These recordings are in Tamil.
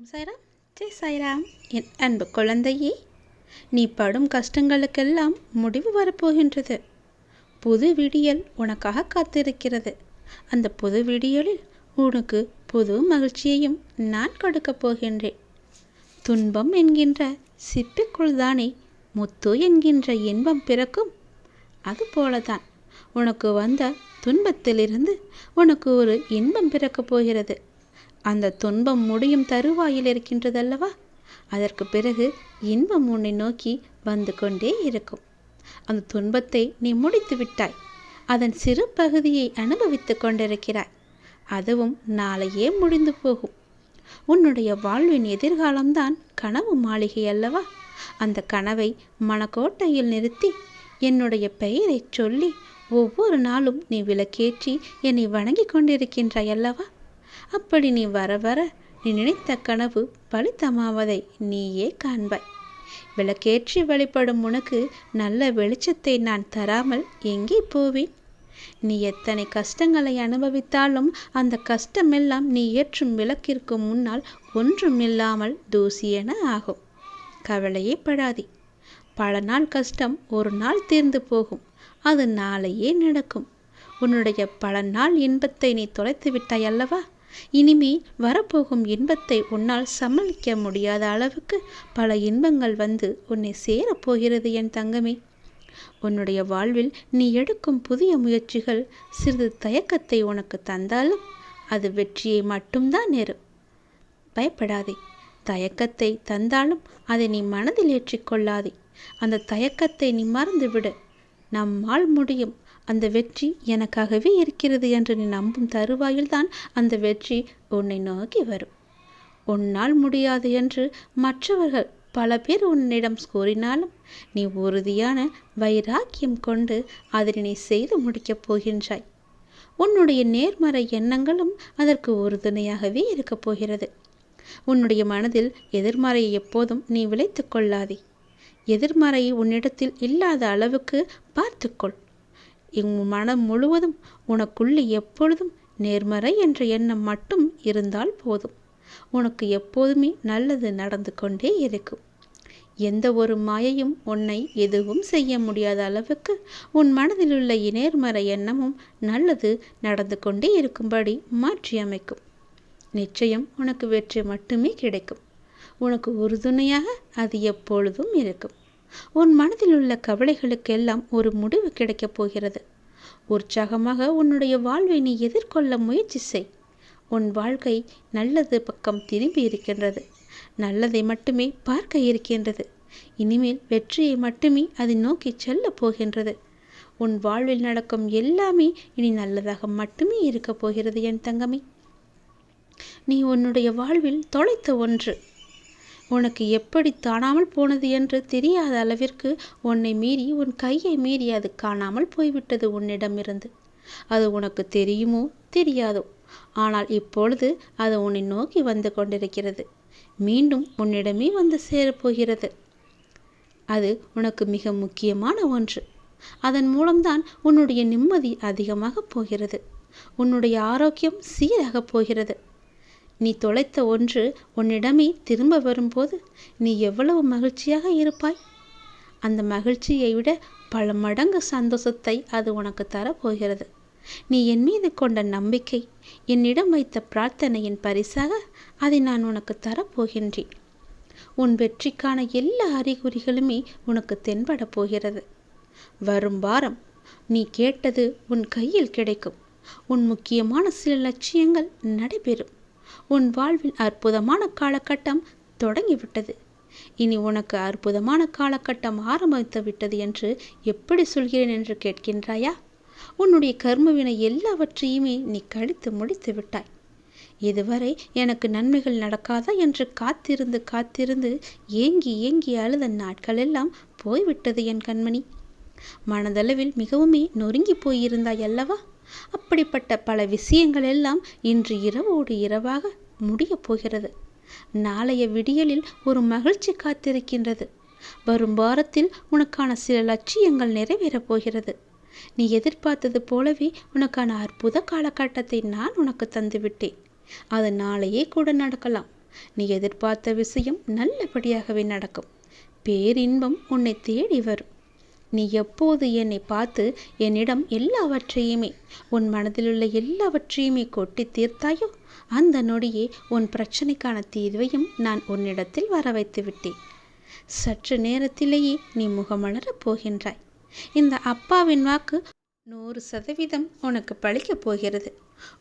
வணக்கம் சாய்ராம். ஜெய் சாய்ராம். என் அன்பு குழந்தையே நீ படும் கஷ்டங்களுக்கெல்லாம் முடிவு வரப்போகின்றது. புது விடியல் உனக்காக காத்திருக்கிறது. அந்த புது விடியலில் உனக்கு புது மகிழ்ச்சியையும் நான் கொடுக்கப் போகின்றேன். துன்பம் என்கின்ற சிப்பிக்குள் தானே முத்து என்கின்ற இன்பம் பிறக்கும். அதுபோலதான் உனக்கு வந்த துன்பத்திலிருந்து உனக்கு ஒரு இன்பம் பிறக்கப் போகிறது. அந்த துன்பம் முடியும் தருவாயில் இருக்கின்றதல்லவா? அதற்கு பிறகு இன்பம் உன்னை நோக்கி வந்து கொண்டே இருக்கும். அந்த துன்பத்தை நீ முடித்து விட்டாய். அதன் சிறு பகுதியை அனுபவித்து கொண்டிருக்கிறாய். அதுவும் நாளையே முடிந்து போகும். உன்னுடைய வாழ்வின் எதிர்காலம்தான் கனவு மாளிகை அல்லவா? அந்த கனவை மனக்கோட்டையில் நிறுத்தி என்னுடைய பெயரைச் சொல்லி ஒவ்வொரு நாளும் நீ விளக்கேற்றி என்னை வணங்கி கொண்டிருக்கின்றாய் அல்லவா? அப்படி நீ வர வர நீ நினைத்த கனவு பலித்தமாவதை நீயே காண்பாய். விளக்கேற்றி வழிபடும் உனக்கு நல்ல வெளிச்சத்தை நான் தராமல் எங்கே போவேன்? நீ எத்தனை கஷ்டங்களை அனுபவித்தாலும் அந்த கஷ்டமெல்லாம் நீ ஏற்றும் விளக்கிற்கு முன்னால் ஒன்றுமில்லாமல் தூசியென ஆகும். கவலையே படாதே. பல நாள் கஷ்டம் ஒரு நாள் தீர்ந்து போகும். அது நாளையே நடக்கும். உன்னுடைய பல நாள் இன்பத்தை நீ தொலைத்து விட்டாய் அல்லவா? இனிமே வரப்போகும் இன்பத்தை உன்னால் சமாளிக்க முடியாத அளவுக்கு பல இன்பங்கள் வந்து உன்னை சேரப்போகிறது என் தங்கமே. உன்னுடைய வாழ்வில் நீ எடுக்கும் புதிய முயற்சிகள் சிறிது தயக்கத்தை உனக்கு தந்தாலும் அது வெற்றியை மட்டும்தான் நேரும். பயப்படாதே. தயக்கத்தை தந்தாலும் அதை நீ மனதில் ஏற்றிக்கொள்ளாதே அந்த தயக்கத்தை நீ மறந்துவிடு. நம்மால் முடியும். அந்த வெற்றி எனக்காகவே இருக்கிறது என்று நீ நம்பும் தருவாயில்தான் அந்த வெற்றி உன்னை நோக்கி வரும். உன்னால் முடியாது என்று மற்றவர்கள் பல பேர் உன்னிடம் கூறினாலும் நீ உறுதியான வைராக்கியம் கொண்டு அதனை நீ செய்து முடிக்கப் போகின்றாய். உன்னுடைய நேர்மறை எண்ணங்களும் அதற்கு உறுதுணையாகவே இருக்கப் போகிறது. உன்னுடைய மனதில் எதிர்மறையை எப்போதும் நீ விளைத்து கொள்ளாதே. எதிர்மறை உன்னிடத்தில் இல்லாத அளவுக்கு பார்த்துக்கொள் உன் மனம் முழுவதும் உனக்குள்ளே எப்பொழுதும் நேர்மறை என்ற எண்ணம் மட்டும் இருந்தால் போதும். உனக்கு எப்போதுமே நல்லது நடந்து கொண்டே இருக்கும். எந்த ஒரு மாயையும் உன்னை எதுவும் செய்ய முடியாத அளவுக்கு உன் மனதில் உள்ள நேர்மறை எண்ணமும் நல்லது நடந்து கொண்டே இருக்கும்படி மாற்றி அமைக்கும். நிச்சயம் உனக்கு வெற்றி மட்டுமே கிடைக்கும். உனக்கு உறுதுணையாக அது எப்பொழுதும் இருக்கும். உன் மனதில் உள்ள கவலைகளுக்கெல்லாம் ஒரு முடிவு கிடைக்கப் போகிறது. உற்சாகமாக உன்னுடைய வாழ்வை நீ எதிர்கொள்ள முயற்சி செய். உன் வாழ்க்கை நல்லது பக்கம் திரும்பி இருக்கின்றது. நல்லதை மட்டுமே பார்க்க இருக்கின்றது. இனிமேல் வெற்றியை மட்டுமே அதை நோக்கி செல்ல போகின்றது. உன் வாழ்வில் நடக்கும் எல்லாமே இனி நல்லதாக மட்டுமே இருக்கப் போகிறது என் தங்கமே. நீ உன்னுடைய வாழ்வில் தொலைத்த ஒன்று. உனக்கு எப்படி தாணாமல் போனது என்று தெரியாத அளவிற்கு உன்னை மீறி உன் கையை மீறி அது காணாமல் போய்விட்டது உன்னிடமிருந்து. அது உனக்கு தெரியுமோ? தெரியாதோ? ஆனால் இப்பொழுது அது உன்னை நோக்கி வந்து கொண்டிருக்கிறது. மீண்டும் உன்னிடமே வந்து சேரப்போகிறது. அது உனக்கு மிக முக்கியமான ஒன்று. அதன் மூலம்தான் உன்னுடைய நிம்மதி அதிகமாக போகிறது. உன்னுடைய ஆரோக்கியம் சீராகப் போகிறது. நீ தொலைத்த ஒன்று உன்னிடமே திரும்ப வரும்போது நீ எவ்வளவு மகிழ்ச்சியாக இருப்பாய்? அந்த மகிழ்ச்சியை விட பல மடங்கு சந்தோஷத்தை அது உனக்கு தரப்போகிறது. நீ என் மீது கொண்ட நம்பிக்கை என்னிடம் வைத்த பிரார்த்தனையின் பரிசாக அதை நான் உனக்கு தரப்போகின்றேன். உன் வெற்றிக்கான எல்லா அறிகுறிகளுமே உனக்கு தென்பட போகிறது. வரும் வாரம் நீ கேட்டது உன் கையில் கிடைக்கும். உன் முக்கியமான சில லட்சியங்கள் நடைபெறும். உன் வாழ்வில் அற்புதமான காலகட்டம் தொடங்கிவிட்டது. இனி உனக்கு அற்புதமான காலகட்டம் ஆரம்பித்து விட்டது என்று எப்படி சொல்கிறேன் என்று கேட்கின்றாயா? உன்னுடைய கர்மவினை எல்லாவற்றையுமே நீ கழித்து முடித்து விட்டாய். இதுவரை எனக்கு நன்மைகள் நடக்காதா என்று காத்திருந்து காத்திருந்து ஏங்கி ஏங்கி அழுத நாட்கள் எல்லாம் போய்விட்டது என் கண்மணி. மனதளவில் மிகவுமே நொறுங்கி போயிருந்தாய் அல்லவா? அப்படிப்பட்ட பல விஷயங்கள் எல்லாம் இன்று இரவோடு இரவாக முடியப் போகிறது. நாளைய விடியலில் ஒரு மகிழ்ச்சி காத்திருக்கின்றது. வரும் வாரத்தில் உனக்கான சில லட்சியங்கள் நிறைவேறப் போகிறது. நீ எதிர்பார்த்தது போலவே உனக்கான அற்புத காலகட்டத்தை நான் உனக்கு தந்துவிட்டேன். அது நாளையே கூட நடக்கலாம். நீ எதிர்பார்த்த விஷயம் நல்லபடியாகவே நடக்கும். பேரின்பம் உன்னை தேடி வரும். நீ எப்போது என்னை பார்த்து என்னிடம் எல்லாவற்றையுமே உன் மனதிலுள்ள எல்லாவற்றையுமே கொட்டி தீர்த்தாயோ? அந்த நொடியே உன் பிரச்சனைக்கான தீர்வையும் நான் உன்னிடத்தில் வர வைத்து விட்டேன் சற்று நேரத்திலேயே நீ முகமலரப் போகின்றாய். இந்த அப்பாவின் வாக்கு நூறு சதவீதம் உனக்கு பழிக்கப் போகிறது.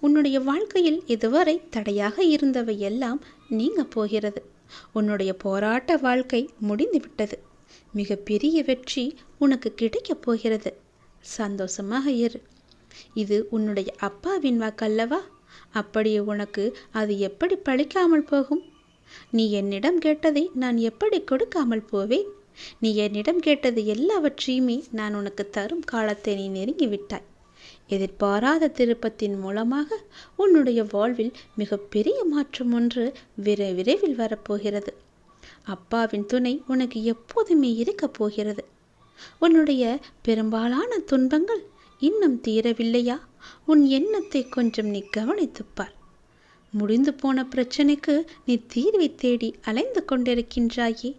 உன்னுடைய வாழ்க்கையில் இதுவரை தடையாக இருந்தவை எல்லாம் நீங்க போகிறது. உன்னுடைய போராட்ட வாழ்க்கை முடிந்துவிட்டது. மிக பெரிய வெற்றி உனக்கு கிடைக்கப் போகிறது. சந்தோஷமாக இரு. இது உன்னுடைய அப்பாவின் வாக்கல்லவா? அப்படியே உனக்கு அது எப்படி பழிக்காமல் போகும்? நீ என்னிடம் கேட்டதை நான் எப்படி கொடுக்காமல் போவேன்? நீ என்னிடம் கேட்டது எல்லாவற்றையுமே நான் உனக்கு தரும் காலத்தை நீ நெருங்கிவிட்டாய். எதிர்பாராத திருப்பத்தின் மூலமாக உன்னுடைய வாழ்வில் மிகப்பெரிய மாற்றம் ஒன்று விரை விரைவில் வரப்போகிறது. அப்பாவின் துணை உனக்கு எப்போதுமே இருக்கப் போகிறது. உன்னுடைய பெரும்பாலான துன்பங்கள் இன்னும் தீரவில்லையா? உன் எண்ணத்தை கொஞ்சம் நீ கவனித்துப்பார். முடிந்து போன பிரச்சனைக்கு நீ தீர்வை தேடி அலைந்து கொண்டிருக்கின்றாயே.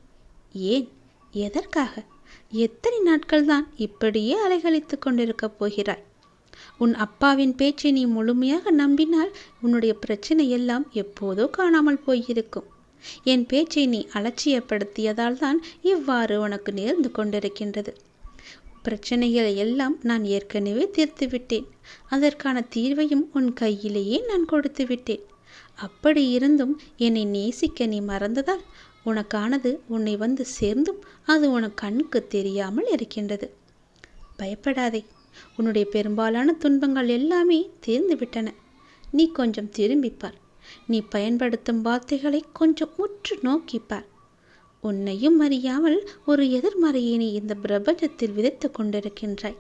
ஏன்? எதற்காக? எத்தனை நாட்கள் தான் இப்படியே அலைகழித்து கொண்டிருக்கப் போகிறாய்? உன் அப்பாவின் பேச்சை நீ முழுமையாக நம்பினால் உன்னுடைய பிரச்சனை எல்லாம் எப்போதோ காணாமல் போயிருக்கும். என் பேச்சை நீ அலட்சியப்படுத்தியதால் தான் இவ்வாறு உனக்கு நேர்ந்து கொண்டிருக்கின்றது. பிரச்சனைகளை எல்லாம் நான் ஏற்கனவே தீர்த்துவிட்டேன். அதற்கான தீர்வையும் உன் கையிலேயே நான் கொடுத்து விட்டேன் அப்படி இருந்தும் என்னை நேசிக்க நீ மறந்ததால் உனக்கானது உன்னை வந்து சேர்ந்தும் அது உனக்கு கண்ணுக்கு தெரியாமல் இருக்கின்றது. பயப்படாதே. உன்னுடைய பெரும்பாலான துன்பங்கள் எல்லாமே தீர்ந்துவிட்டன. நீ கொஞ்சம் திரும்பிப்பார். நீ பயன்படுத்தும் வார்த்தைகளை கொஞ்சம் உற்று நோக்கிப்பார் உன்னையும் அறியாமல் ஒரு எதிர்மறையை நீ இந்த பிரபஞ்சத்தில் விதைத்து கொண்டிருக்கின்றாய்.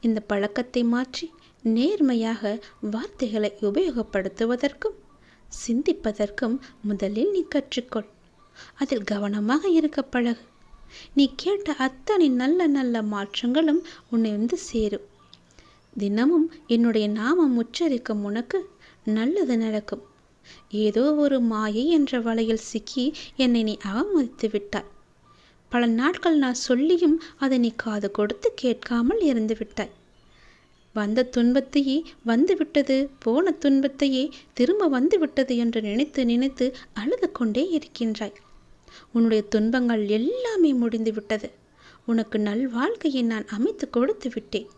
இந்த பழக்கத்தை மாற்றி நேர்மையாக வார்த்தைகளை உபயோகப்படுத்துவதற்கும் சிந்திப்பதற்கும் முதலில் நீ கற்றுக்கொள். அதில் கவனமாக இருக்க பழகு. நீ கேட்ட அத்தனை நல்ல நல்ல மாற்றங்களும் உன்னை வந்து சேரும். தினமும் என்னுடைய நாமம் உச்சரிக்கும் உனக்கு நல்லது நடக்கும். ஏதோ ஒரு மாயை என்ற வலையில் சிக்கி என்னை நீ அவமதித்து விட்டாய். பல நாட்கள் நான் சொல்லியும் அதை நீ காது கொடுத்து கேட்காமல் இருந்து விட்டாய். வந்த துன்பத்தையே வந்துவிட்டது போன துன்பத்தையே திரும்ப வந்துவிட்டது என்று நினைத்து நினைத்து அழுது கொண்டே இருக்கின்றாய். உன்னுடைய துன்பங்கள் எல்லாமே முடிந்து விட்டது. உனக்கு நல் வாழ்க்கையை நான் அமைத்து கொடுத்து விட்டேன்.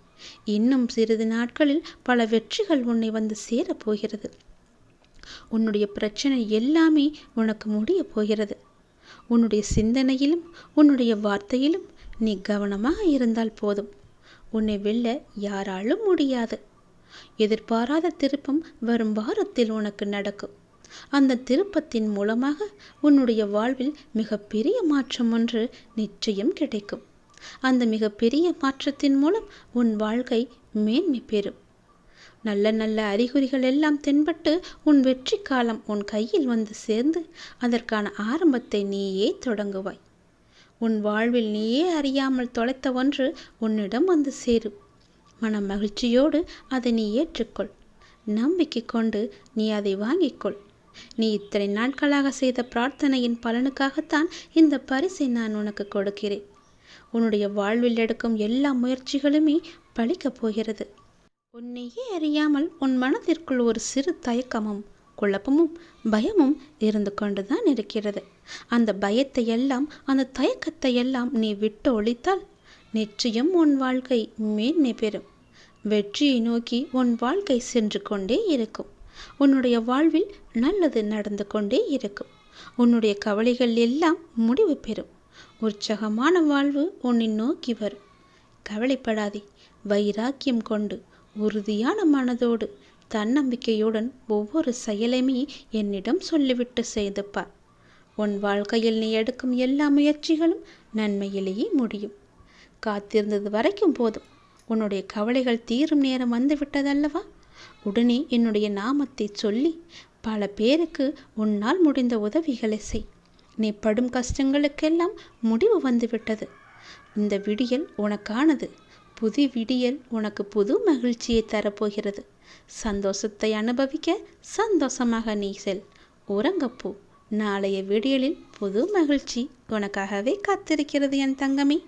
இன்னும் சிறிது நாட்களில் பல வெற்றிகள் உன்னை வந்து சேரப் போகிறது. உன்னுடைய பிரச்சனை எல்லாமே உனக்கு முடிய போகிறது. உன்னுடைய சிந்தனையிலும் உன்னுடைய வார்த்தையிலும் நீ கவனமாக இருந்தால் போதும். உன்னை வெல்ல யாராலும் முடியாது. எதிர்பாராத திருப்பம் வரும் வாரத்தில் உனக்கு நடக்கும். அந்த திருப்பத்தின் மூலமாக உன்னுடைய வாழ்வில் மிகப்பெரிய மாற்றம் ஒன்று நிச்சயம் கிடைக்கும். அந்த மிகப்பெரிய மாற்றத்தின் மூலம் உன் வாழ்க்கை மேன்மை பெறும். நல்ல நல்ல அறிகுறிகள் எல்லாம் தென்பட்டு உன் வெற்றி காலம் உன் கையில் வந்து சேர்ந்து அதற்கான ஆரம்பத்தை நீயே தொடங்குவாய். உன் வாழ்வில் நீயே அறியாமல் தொலைத்த ஒன்று உன்னிடம் வந்து சேரும். மன மகிழ்ச்சியோடு அதை நீ ஏற்றுக்கொள். நம்பிக்கை கொண்டு நீ அதை வாங்கிக்கொள். நீ இத்தனை நாட்களாக செய்த பிரார்த்தனையின் பலனுக்காகத்தான் இந்த பரிசை நான் உனக்கு கொடுக்கிறேன். உன்னுடைய வாழ்வில் எடுக்கும் எல்லா முயற்சிகளுமே பழிக்கப் போகிறது. உன்னையே அறியாமல் உன் மனதிற்குள் ஒரு சிறு தயக்கமும் குழப்பமும் பயமும் இருந்து கொண்டுதான் இருக்கிறது. அந்த பயத்தை எல்லாம் அந்த தயக்கத்தை எல்லாம் நீ விட்டு ஒழித்தால் நிச்சயம் உன் வாழ்க்கை மேன்மை பெறும். வெற்றியை நோக்கி உன் வாழ்க்கை சென்று கொண்டே இருக்கும். உன்னுடைய வாழ்வில் நல்லது நடந்து கொண்டே இருக்கும். உன்னுடைய கவலைகள் எல்லாம் முடிவு பெறும். உற்சாகமான வாழ்வு உன்னை நோக்கி வரும். கவலைப்படாதே வைராக்கியம் கொண்டு உறுதியான மனதோடு தன்னம்பிக்கையுடன் ஒவ்வொரு செயலையுமே என்னிடம் சொல்லிவிட்டு செய்துப்பார் உன் வாழ்க்கையில் நீ எடுக்கும் எல்லா முயற்சிகளும் நன்மையிலேயே முடியும். காத்திருந்தது வரைக்கும் போதும். உன்னுடைய கவலைகள் தீரும் நேரம் வந்து விட்டதல்லவா உடனே என்னுடைய நாமத்தை சொல்லி பல பேருக்கு உன்னால் முடிந்த உதவிகளை செய். நீ படும் கஷ்டங்களுக்கெல்லாம் முடிவு வந்துவிட்டது. இந்த விடியல் உனக்கானது. புது விடியல் உனக்கு புது மகிழ்ச்சியை தரப்போகிறது. சந்தோஷத்தை அனுபவிக்க சந்தோஷமாக நீ செல். உறங்கப்போ. நாளைய விடியலில் புது மகிழ்ச்சி உனக்காகவே காத்திருக்கிறது என் தங்கமே.